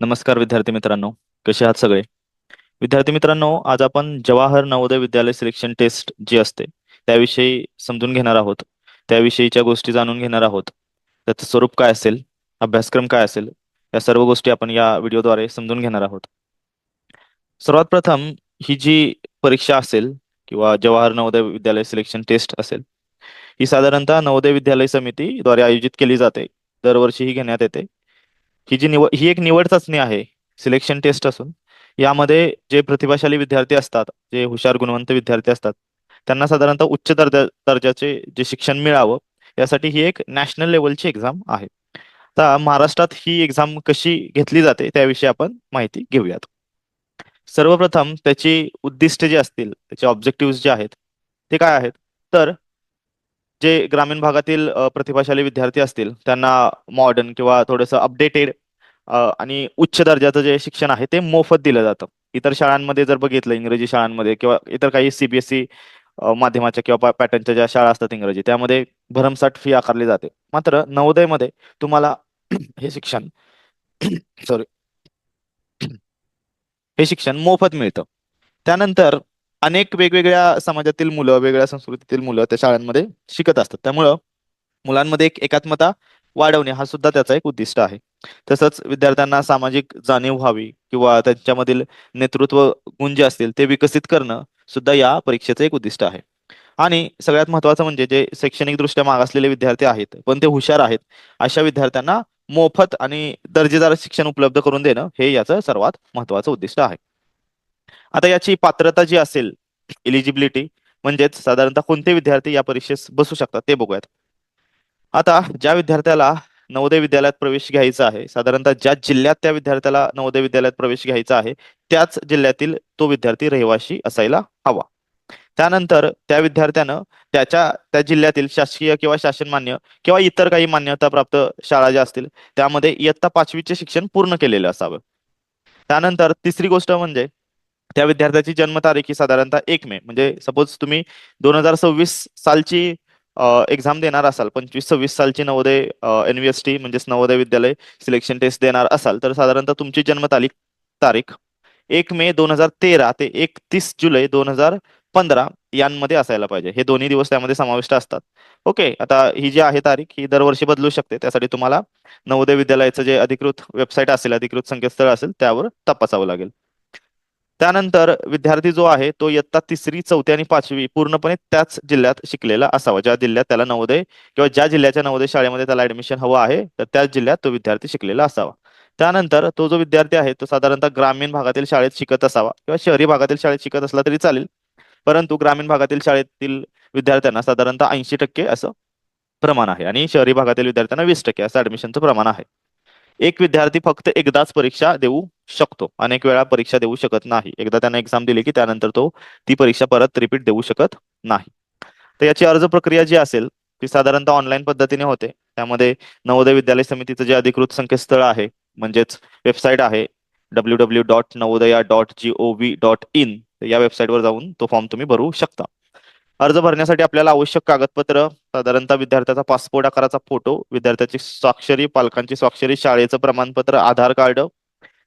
नमस्कार विद्यार्थी मित्रांनो कसे आहात सगळे? विद्यार्थी मित्रांनो आज आपण जवाहर नवोदय विद्यालय सिलेक्शन टेस्ट जी असते त्याविषयी समजून घेणार आहोत. त्याविषयीच्या गोष्टी जाणून घेणार आहोत. त्याचं स्वरूप काय असेल अभ्यासक्रम काय असेल या सर्व गोष्टी आपण या व्हिडिओद्वारे समजून घेणार आहोत. सर्वात प्रथम ही जी परीक्षा असेल किंवा जवाहर नवोदय विद्यालय सिलेक्शन टेस्ट असेल ही साधारणतः नवोदय विद्यालय समितीद्वारे आयोजित केली जाते. दरवर्षी ही घेण्यात येते. ही जी निवड ही एक निवड चाचणी आहे सिलेक्शन टेस्ट असून यामध्ये जे प्रतिभाशाली विद्यार्थी असतात जे हुशार गुणवंत विद्यार्थी असतात त्यांना साधारणतः उच्च दर्जा दर्जाचे जे शिक्षण मिळावं यासाठी ही एक नॅशनल लेवलची एक्झाम आहे. आता महाराष्ट्रात ही एक्झाम कशी घेतली जाते त्याविषयी आपण माहिती घेऊयात. सर्वप्रथम त्याची उद्दिष्ट जी असतील त्याचे ऑब्जेक्टिव्ह जे आहेत ते काय आहेत? तर जे ग्रामीण भागातील प्रतिभाशाली विद्यार्थी असतील त्यांना मॉडर्न किंवा थोडंसं अपडेटेड आणि उच्च दर्जाचं जे शिक्षण आहे ते मोफत दिलं जातं. इतर शाळांमध्ये जर बघितलं इंग्रजी शाळांमध्ये किंवा इतर काही सीबीएसई माध्यमाच्या किंवा पॅटर्नच्या ज्या शाळा असतात इंग्रजी त्यामध्ये भरमसाठ फी आकारली जाते. मात्र नवोदयमध्ये तुम्हाला हे शिक्षण सॉरी हे शिक्षण मोफत मिळतं. त्यानंतर अनेक वेगवेगळ्या समाजातील मुलं वेगळ्या संस्कृतीतील मुलं त्या शाळांमध्ये शिकत असतात. त्यामुळं मुलांमध्ये एक एकात्मता वाढवणे हा सुद्धा त्याचा एक उद्दिष्ट आहे. तसंच विद्यार्थ्यांना सामाजिक जाणीव व्हावी किंवा त्यांच्यामधील नेतृत्व गुण जे असतील ते विकसित करणं सुद्धा या परीक्षेचं एक उद्दिष्ट आहे. आणि सगळ्यात महत्वाचं म्हणजे जे शैक्षणिक दृष्ट्या मागासलेले विद्यार्थी आहेत पण ते हुशार आहेत अशा विद्यार्थ्यांना मोफत आणि दर्जेदार शिक्षण उपलब्ध करून देणं हे याचं सर्वात महत्वाचं उद्दिष्ट आहे. आता याची पात्रता जी असेल एलिजिबिलिटी म्हणजेच साधारणतः कोणते विद्यार्थी या परीक्षेस बसू शकतात ते बघूयात. आता ज्या विद्यार्थ्याला नवोदय विद्यालयात प्रवेश घ्यायचा आहे साधारणतः ज्या जिल्ह्यात त्या विद्यार्थ्याला नवोदय विद्यालयात प्रवेश घ्यायचा आहे त्याच जिल्ह्यातील तो विद्यार्थी रहिवाशी असायला हवा. त्यानंतर त्या विद्यार्थ्यानं त्याच्या त्या जिल्ह्यातील शासकीय किंवा शासन मान्य किंवा इतर काही मान्यता प्राप्त शाळा ज्या असतील त्यामध्ये इयत्ता पाचवीचे शिक्षण पूर्ण केलेलं असावं. त्यानंतर तिसरी गोष्ट म्हणजे त्या विद्यार्थ्याची जन्मतारीख ही साधारणतः एक मे. म्हणजे सपोज तुम्ही दोन हजार सव्वीस सालची एक्झाम देणार असाल पंचवीस सव्वीस सालची नवोदय एनव्हीएसटी म्हणजेच नवोदय विद्यालय सिलेक्शन टेस्ट देणार असाल तर साधारणतः तुमची जन्मतारीख तारीख एक मे दोन हजार तेरा ते एकतीस जुलै दोन हजार पंधरा यांमध्ये असायला पाहिजे. हे दोन्ही दिवस त्यामध्ये समाविष्ट असतात. ओके आता ही जी आहे तारीख ही दरवर्षी बदलू शकते. त्यासाठी तुम्हाला नवोदय विद्यालयाचं जे अधिकृत वेबसाईट असेल अधिकृत संकेतस्थळ असेल त्यावर तपासावं लागेल. त्यानंतर विद्यार्थी जो आहे तो इयत्ता तिसरी चौथी आणि पाचवी पूर्णपणे त्याच जिल्ह्यात शिकलेला असावा. ज्या जिल्ह्यात त्याला नवोदय किंवा ज्या जिल्ह्याच्या नवोदय शाळेमध्ये त्याला ऍडमिशन हवं आहे तर त्याच जिल्ह्यात तो विद्यार्थी शिकलेला असावा. त्यानंतर तो जो विद्यार्थी आहे तो साधारणतः ग्रामीण भागातील शाळेत शिकत असावा किंवा शहरी भागातील शाळेत शिकत असला तरी चालेल. परंतु ग्रामीण भागातील शाळेतील विद्यार्थ्यांना साधारणतः ऐंशी टक्के असं प्रमाण आहे आणि शहरी भागातील विद्यार्थ्यांना वीस टक्के असं ऍडमिशनचं प्रमाण आहे. एक विद्यार्थी फक्त एकदाच परीक्षा देऊ शकतो. अनेक वेळा परीक्षा देऊ शकत नाही. एकदा त्यांना एक्झाम दिली की त्यानंतर तो ती परीक्षा परत रिपीट देऊ शकत नाही. तर याची अर्ज प्रक्रिया जी असेल ती साधारणतः ऑनलाईन पद्धतीने होते. त्यामध्ये नवोदय विद्यालय समितीचं जे अधिकृत संकेतस्थळ आहे म्हणजेच वेबसाईट आहे W W dot Navodaya dot G O V dot in या वेबसाईटवर जाऊन तो फॉर्म तुम्ही भरू शकता. अर्ज भरण्यासाठी आपल्याला आवश्यक कागदपत्र साधारणतः विद्यार्थ्याचा पासपोर्ट आकाराचा फोटो विद्यार्थ्याची स्वाक्षरी पालकांची स्वाक्षरी शाळेचं प्रमाणपत्र आधार कार्ड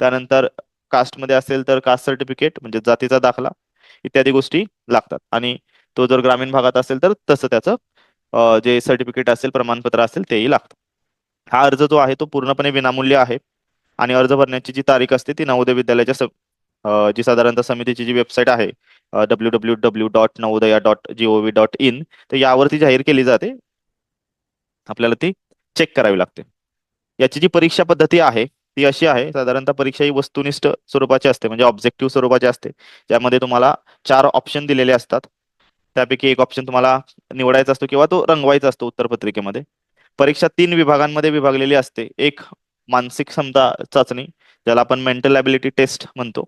त्यानंतर कास्टमध्ये असेल तर कास्ट सर्टिफिकेट म्हणजे जातीचा दाखला इत्यादी गोष्टी लागतात. आणि तो जर ग्रामीण भागात असेल तर तसं त्याचं जे सर्टिफिकेट असेल प्रमाणपत्र असेल तेही लागतं. हा अर्ज जो आहे तो पूर्णपणे विनामूल्य आहे. आणि अर्ज भरण्याची जी तारीख असते ती नवोदय विद्यालयाच्या जी साधारणतः समितीची जी वेबसाईट आहे W W W dot Navodaya dot G O dot in तर यावरती जाहीर केली जाते. आपल्याला ती चेक करावी लागते. याची जी परीक्षा पद्धती आहे ती अशी आहे साधारणतः परीक्षा ही वस्तुनिष्ठ स्वरूपाची असते म्हणजे ऑब्जेक्टिव्ह स्वरूपाची असते. ज्यामध्ये तुम्हाला चार ऑप्शन दिलेले असतात. त्यापैकी एक ऑप्शन तुम्हाला निवडायचा असतो किंवा तो रंगवायचा असतो उत्तरपत्रिकेमध्ये. परीक्षा तीन विभागांमध्ये विभागलेली असते. एक मानसिक क्षमता चाचणी ज्याला आपण मेंटल ॲबिलिटी टेस्ट म्हणतो.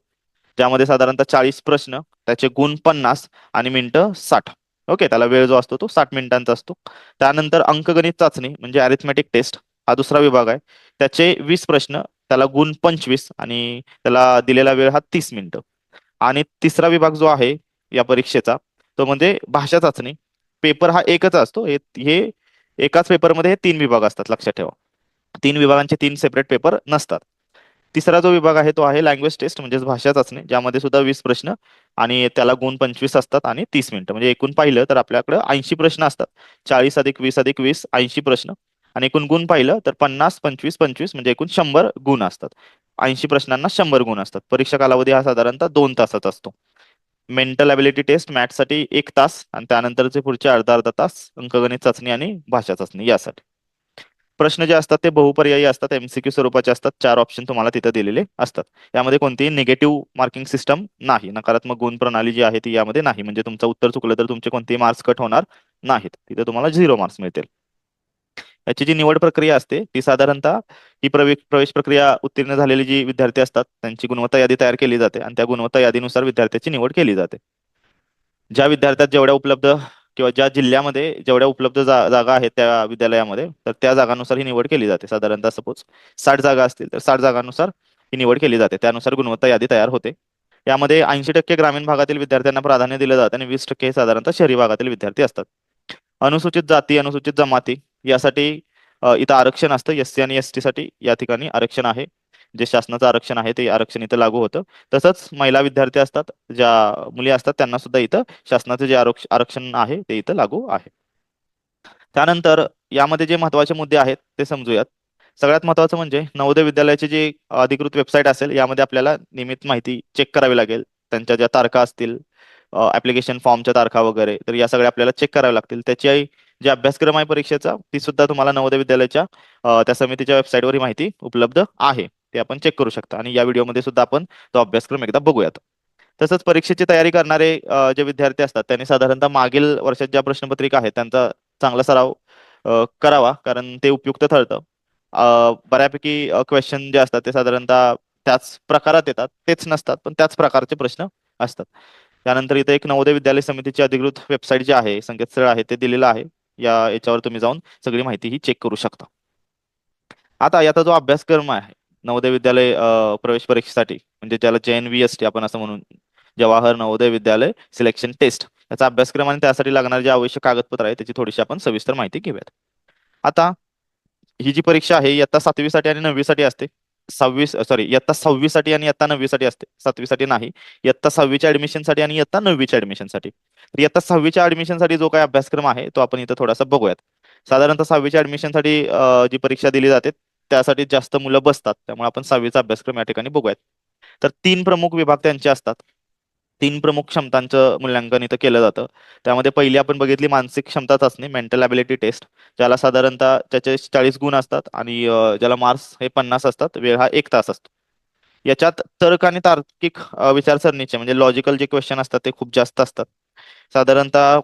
ज्यामध्ये साधारणतः चाळीस प्रश्न त्याचे गुण पन्नास आणि मिनिटं साठ. ओके त्याला वेळ जो असतो तो साठ मिनिटांचा असतो. त्यानंतर अंकगणित चाचणी म्हणजे अरिथमॅटिक टेस्ट हा दुसरा विभाग आहे. त्याचे वीस प्रश्न त्याला गुण पंचवीस आणि त्याला दिलेला वेळ हा तीस मिनिटं. आणि तिसरा विभाग जो आहे या परीक्षेचा तो म्हणजे भाषा चाचणी. पेपर हा एकच असतो. हे एकाच पेपरमध्ये हे तीन विभाग असतात लक्षात ठेवा. तीन विभागांचे तीन सेपरेट पेपर नसतात. तिसरा जो विभाग आहे तो आहे लँग्वेज टेस्ट म्हणजेच भाषा चाचणी. ज्यामध्ये सुद्धा वीस प्रश्न आणि त्याला गुण पंचवीस असतात आणि तीस मिनिटं. म्हणजे एकूण पाहिलं तर आपल्याकडे ऐंशी प्रश्न असतात. चाळीस अधिक वीस अधिक वीस ऐंशी प्रश्न. आणि एकूण गुण पाहिलं तर पन्नास पंचवीस पंचवीस म्हणजे एकूण शंभर गुण असतात. ऐंशी प्रश्नांना शंभर गुण असतात. परीक्षा कालावधी हा साधारणतः दोन तासाचा असतो. मेंटल ॲबिलिटी टेस्ट मॅथसाठी एक तास आणि त्यानंतरचे पुढचे अर्धा अर्धा तास अंकगणित चाचणी आणि भाषा चाचणी यासाठी. प्रश्न जे असतात ते बहुपर्यायी असतात. एमसीक्यू स्वरूपाचे असतात. चार ऑप्शन तुम्हाला तिथे दिलेले असतात. यामध्ये कोणतीही निगेटिव्ह मार्किंग सिस्टम नाही. नकारात्मक गुण प्रणाली जी आहे ती यामध्ये नाही. म्हणजे तुमचं उत्तर चुकलं तर तुमचे कोणतेही मार्क्स कट होणार नाहीत. तिथे तुम्हाला झिरो मार्क्स मिळतील. याची जी निवड प्रक्रिया असते ती साधारणतः ही प्रवेश प्रवेश प्रक्रिया उत्तीर्ण झालेली जी विद्यार्थी असतात त्यांची गुणवत्ता यादी तयार केली जाते. आणि त्या गुणवत्ता यादीनुसार विद्यार्थ्याची निवड केली जाते. ज्या विद्यार्थ्यात जेवढ्या उपलब्ध किंवा ज्या जिल्ह्यामध्ये जेवढ्या उपलब्ध जा, जागा आहेत त्या विद्यालयामध्ये तर त्या जागांनुसार ही निवड केली जाते. साधारणतः सपोज साठ जागा असतील तर साठ जागांनुसार ही निवड केली जाते. त्यानुसार गुणवत्ता यादी तयार होते. यामध्ये ऐंशी टक्के ग्रामीण भागातील विद्यार्थ्यांना प्राधान्य दिलं जातं आणि वीस टक्के साधारणतः शहरी भागातील विद्यार्थी असतात. अनुसूचित जाती अनुसूचित जमाती यासाठी इथं आरक्षण असतं. एस सी आणि एस टी साठी या ठिकाणी आरक्षण आहे. जे शासनाचं आरक्षण आहे ते आरक्षण इथं लागू होतं. तसंच महिला विद्यार्थी असतात ज्या मुली असतात त्यांना सुद्धा इथं शासनाचं जे आरक्षण आहे ते इथं लागू आहे. त्यानंतर यामध्ये जे महत्त्वाचे मुद्दे आहेत ते समजूयात. सगळ्यात महत्वाचं म्हणजे नवोदय विद्यालयाची जी अधिकृत वेबसाईट असेल यामध्ये आपल्याला नियमित माहिती चेक करावी लागेल. त्यांच्या ज्या तारखा असतील ऍप्लिकेशन फॉर्मच्या तारखा वगैरे तर या सगळ्या आपल्याला चेक कराव्या लागतील. त्याची जे अभ्यासक्रम आहे परीक्षेचा ती सुद्धा तुम्हाला नवोदय विद्यालयाच्या त्या समितीच्या वेबसाईटवर ही माहिती उपलब्ध आहे. ते आपण चेक करू शकता. आणि या व्हिडिओमध्ये सुद्धा आपण तो अभ्यासक्रम एकदा बघूयात. तसंच परीक्षेची तयारी करणारे जे विद्यार्थी असतात त्यांनी साधारणतः मागील वर्षात ज्या प्रश्नपत्रिका आहेत त्यांचा चांगला सराव करावा. कारण ते उपयुक्त ठरतं. बऱ्यापैकी क्वेश्चन जे असतात ते साधारणतः त्याच प्रकारात येतात. तेच नसतात पण त्याच प्रकारचे प्रश्न असतात. त्यानंतर इथे एक नवोदय विद्यालय समितीची अधिकृत वेबसाईट जी आहे संकेतस्थळ आहे ते दिलेलं आहे. या याच्यावर तुम्ही जाऊन सगळी माहिती ही चेक करू शकता. आता याचा जो अभ्यासक्रम आहे नवोदय विद्यालय प्रवेश परीक्षेसाठी म्हणजे ज्याला जे एन व्ही एस टी आपण असं म्हणून जवाहर नवोदय विद्यालय सिलेक्शन टेस्ट याचा अभ्यासक्रम आणि त्यासाठी लागणारे जे आवश्यक कागदपत्र आहे त्याची थोडीशी आपण सविस्तर माहिती घेऊयात. आता ही जी परीक्षा आहे इयत्ता सातवीसाठी आणि नववीसाठी असते. सव्वीस सॉरी इयत्ता सहावीसाठी आणि इयत्ता नववीसाठी असते. सातवीसाठी नाही इयत्ता सहावीच्या ऍडमिशनसाठी आणि इयत्ता नववीच्या ऍडमिशनसाठी तर इयत्ता सहावीच्या ऍडमिशनसाठी जो काही अभ्यासक्रम आहे तो आपण इथं थोडासा बघूयात. साधारणतः सहावीच्या ऍडमिशनसाठी जी परीक्षा दिली जाते त्यासाठी जास्त मुलं बसतात. त्यामुळे आपण सहावीचा अभ्यासक्रम या ठिकाणी बघूयात. तर तीन प्रमुख विभाग त्यांचे असतात. तीन प्रमुख क्षमतांचं मूल्यांकन इथं केलं जातं. त्यामध्ये पहिली आपण बघितली मानसिक क्षमता चाचणी मेंटल ॲबिलिटी टेस्ट ज्याला साधारणतः त्याचे चाळीस गुण असतात आणि ज्याला मार्क्स हे पन्नास असतात वेळ हा एक तास असतो. याच्यात तर्क आणि तार्किक विचारसरणीचे म्हणजे लॉजिकल जे क्वेश्चन असतात ते खूप जास्त असतात. साधारणतः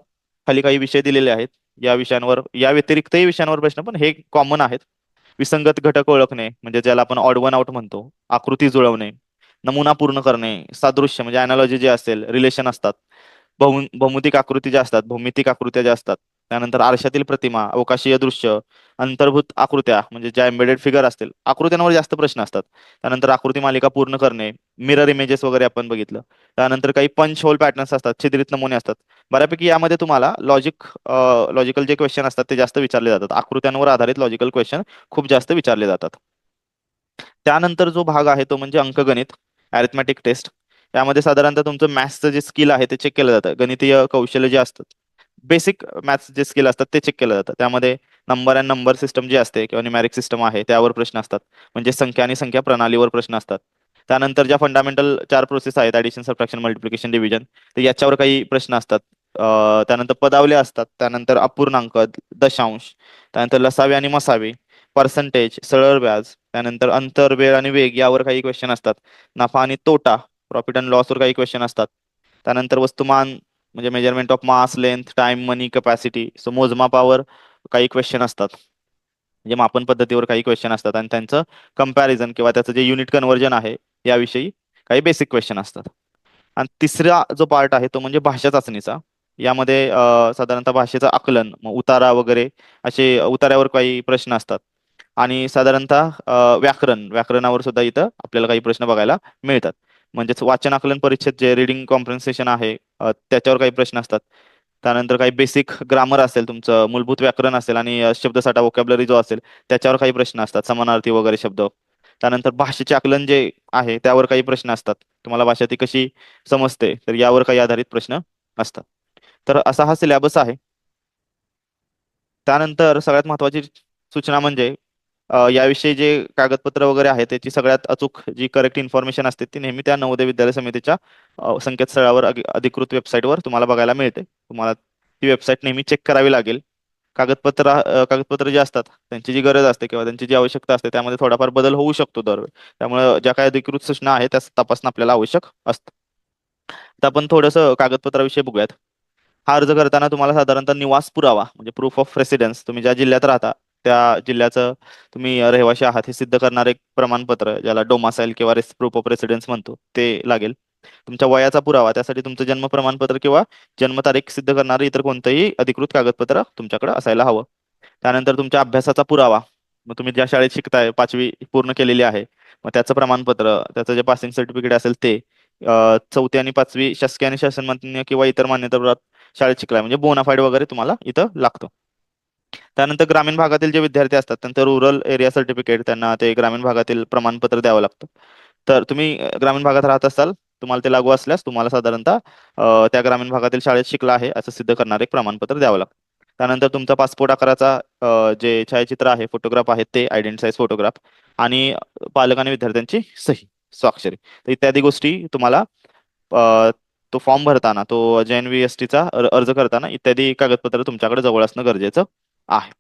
खाली काही विषय दिलेले आहेत. या विषयांवर या व्यतिरिक्तही विषयांवर प्रश्न पण हे कॉमन आहेत. विसंगत घटक ओळखणे म्हणजे ज्याला आपण ऑड वन आउट म्हणतो आकृती जुळवणे नमुना पूर्ण करणे सादृश्य म्हणजे अनालॉजी जे असेल रिलेशन असतात. भौमितिक आकृती ज्या असतात भौमितिक आकृत्या ज्या असतात त्यानंतर आरशातील प्रतिमा अवकाशीय दृश्य अंतर्भूत आकृत्या म्हणजे ज्या एम्बेडेड फिगर असतील आकृत्यांवर जास्त प्रश्न असतात. त्यानंतर आकृती मालिका पूर्ण करणे मिरर इमेजेस वगैरे आपण बघितलं. त्यानंतर काही पंच होल पॅटर्न्स असतात छिद्रित नमुने असतात. बऱ्यापैकी यामध्ये तुम्हाला लॉजिक लॉजिकल जे क्वेश्चन असतात ते जास्त विचारले जातात. आकृत्यांवर आधारित लॉजिकल क्वेश्चन खूप जास्त विचारले जातात. त्यानंतर जो भाग आहे तो म्हणजे अंकगणित ॲरिथमॅटिक टेस्ट यामध्ये साधारणतः तुमचं मॅथ्सचं जे स्किल आहे ते चेक केलं जातं. गणितीय कौशल्य जे असतात बेसिक मॅथ्स जे स्किल असतात ते चेक केलं जातं. त्यामध्ये नंबर अँड नंबर सिस्टम जे असते किंवा न्यूमॅरिक सिस्टम आहे त्यावर प्रश्न असतात. म्हणजे संख्या आणि संख्या प्रणालीवर प्रश्न असतात. त्यानंतर ज्या फंडामेंटल चार प्रोसेस आहेत ॲडिशन सबट्रॅक्शन मल्टिप्लिकेशन डिव्हिजन तर याच्यावर काही प्रश्न असतात. त्यानंतर पदावले असतात. त्यानंतर अपूर्णांक दशांश त्यानंतर लसावे आणि मसावे पर्सेंटेज सरळ व्याज त्यानंतर अंतर वेळ आणि वेग यावर काही क्वेश्चन असतात. नफा आणि तोटा प्रॉफिट अँड लॉसवर काही क्वेश्चन असतात. त्यानंतर वस्तुमान म्हणजे measurement of mass length time money capacity so मोजमापावर काही क्वेश्चन असतात. म्हणजे मापन पद्धतीवर काही क्वेश्चन असतात. आणि त्यांचं कंपॅरिझन किंवा त्याचं जे युनिट कन्व्हर्जन आहे याविषयी काही बेसिक क्वेश्चन असतात. आणि तिसरा जो पार्ट आहे तो म्हणजे भाषा चाचणीचा. यामध्ये साधारणतः भाषेचं आकलन उतारा वगैरे असे उतार्यावर काही प्रश्न असतात. आणि साधारणतः व्याकरण. व्याकरणावर सुद्धा इथं आपल्याला काही प्रश्न बघायला मिळतात. म्हणजेच वाचन आकलन परिच्छेद जे रिडिंग कॉम्प्रेन्सेशन आहे त्याच्यावर काही प्रश्न असतात. त्यानंतर काही बेसिक ग्रामर असेल तुमचं मूलभूत व्याकरण असेल आणि शब्दसाठा वोकॅबलरी जो असेल त्याच्यावर काही प्रश्न असतात. समानार्थी वगैरे शब्द. त्यानंतर भाषेचे आकलन जे आहे त्यावर काही प्रश्न असतात. तुम्हाला भाषा ती कशी समजते तर यावर काही आधारित प्रश्न असतात. तर असा हा सिलेबस आहे. त्यानंतर सगळ्यात महत्वाची सूचना म्हणजे याविषयी जे कागदपत्र वगैरे आहे त्याची सगळ्यात अचूक जी करेक्ट इन्फॉर्मेशन असते ती नेहमी त्या नवोदय विद्यालय समितीच्या संकेतस्थळावर अधिकृत वेबसाईटवर तुम्हाला बघायला मिळते. तुम्हाला ती वेबसाईट नेहमी चेक करावी लागेल. कागदपत्र कागदपत्र जे असतात त्यांची जी गरज असते किंवा त्यांची जी आवश्यकता असते त्यामध्ये थोडाफार बदल होऊ शकतो दरवेळी. त्यामुळे ज्या काही अधिकृत सूचना आहेत त्या तपासणं आपल्याला आवश्यक असतं. तर आपण थोडंसं कागदपत्राविषयी बघूयात. हा अर्ज करताना तुम्हाला साधारणतः निवास पुरावा म्हणजे प्रूफ ऑफ रेसिडेन्स तुम्ही ज्या जिल्ह्यात राहता त्या जिल्ह्याचं तुम्ही रहिवाशी आहात हे सिद्ध करणारे एक प्रमाणपत्र ज्याला डोमासाईल किंवा प्रूफ ऑफ रेसिडेन्स म्हणतो ते लागेल. तुमच्या वयाचा पुरावा त्यासाठी तुमचं जन्म प्रमाणपत्र किंवा जन्मतारीख सिद्ध करणारे इतर कोणतंही अधिकृत कागदपत्र तुमच्याकडे असायला हवं. त्यानंतर तुमच्या अभ्यासाचा पुरावा मग तुम्ही ज्या शाळेत शिकताय पाचवी पूर्ण केलेली आहे मग त्याचं प्रमाणपत्र त्याचं जे पासिंग सर्टिफिकेट असेल ते चौथी आणि पाचवी शासकीय आणि शासनमान्य किंवा इतर मान्यताप्राप्त शाळेत शिकलाय म्हणजे बोनाफाईड वगैरे तुम्हाला इथं लागतं. त्यानंतर ग्रामीण भागातील जे विद्यार्थी असतात त्यांचं रुरल एरिया सर्टिफिकेट त्यांना ते ग्रामीण भागातील प्रमाणपत्र द्यावं लागतं. तर तुम्ही ग्रामीण भागात राहत असाल तुम्हाला ते लागू असल्यास तुम्हाला साधारणतः त्या ग्रामीण भागातील शाळेत शिकला आहे असं सिद्ध करणारे एक प्रमाणपत्र द्यावं लागतं. त्यानंतर तुमचा पासपोर्ट आकाराचा जे छायाचित्र आहे फोटोग्राफ आहे ते आयडेंटिसाईज फोटोग्राफ आणि पालक आणि विद्यार्थ्यांची सही स्वाक्षरी. तर इत्यादी गोष्टी तुम्हाला तो फॉर्म भरताना तो जे एन व्ही एस टीचा अर्ज करताना इत्यादी कागदपत्र तुमच्याकडे जवळ असणं गरजेचं आहे.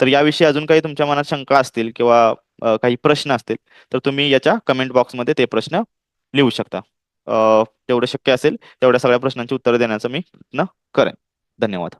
तर याविषयी अजून काही तुमच्या मनात शंका असतील किंवा काही प्रश्न असतील तर तुम्ही याच्या कमेंट बॉक्समध्ये ते प्रश्न लिहू शकता. तेवढं शक्य असेल तेवढ्या सगळ्या प्रश्नांची उत्तरं देण्याचा मी प्रयत्न करेन. धन्यवाद.